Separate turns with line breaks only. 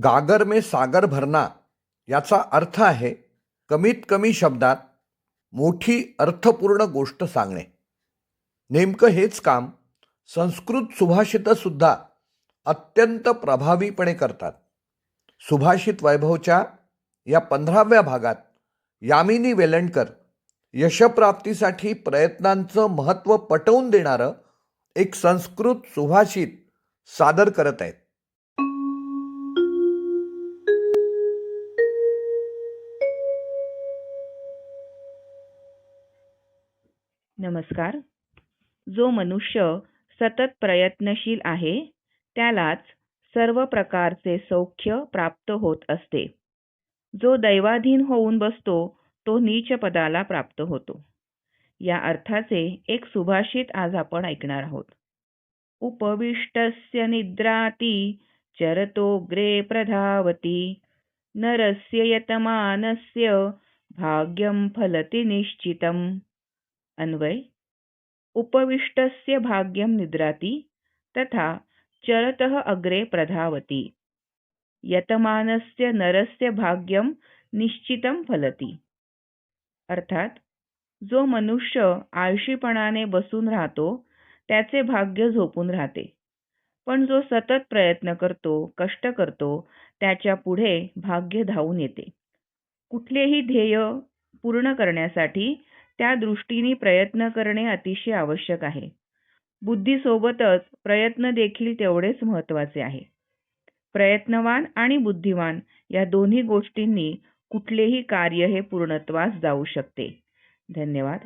गागर में सागर भरना याचा अर्थ आहे कमीत कमी शब्दात मोठी अर्थपूर्ण गोष्ट सांगणे. नेमकं हेच काम संस्कृत सुभाषितंसुद्धा अत्यंत प्रभावीपणे करतात. सुभाषित वैभवच्या या पंधराव्या भागात यामिनी वेलणकर यशप्राप्तीसाठी प्रयत्नांचं महत्त्व पटवून देणारं एक संस्कृत सुभाषित सादर करत आहेत.
नमस्कार. जो मनुष्य सतत प्रयत्नशील आहे त्यालाच सर्व प्रकारचे सौख्य प्राप्त होत असते. जो दैवाधीन होऊन बसतो तो नीच पदाला प्राप्त होतो. या अर्थाचे एक सुभाषित आज आपण ऐकणार आहोत. उपविष्टस्य निद्राती चरतोग्रे प्रधावती नरस्य यतमानस्य भाग्यं फलति निश्चितम। अन्वय। उपविष्टस्य भाग्यं निद्राति तथा चरतः अग्रे प्रधावति। यतमानस्य नरस्य भाग्यं निश्चितं फलति। अर्थात जो मनुष्य आळशीपणाने बसून राहतो त्याचे भाग्य झोपून राहते. पण जो सतत प्रयत्न करतो कष्ट करतो त्याच्या पुढे भाग्य धावून येते. कुठलेही ध्येय पूर्ण करण्यासाठी त्या दृष्टीने प्रयत्न करणे अतिशय आवश्यक आहे. बुद्धीसोबतच प्रयत्न देखील तेवढेच महत्त्वाचे आहे. प्रयत्नवान आणि बुद्धिवान या दोन्ही गोष्टींनी कुठलेही कार्य हे पूर्णत्वास जाऊ शकते. धन्यवाद.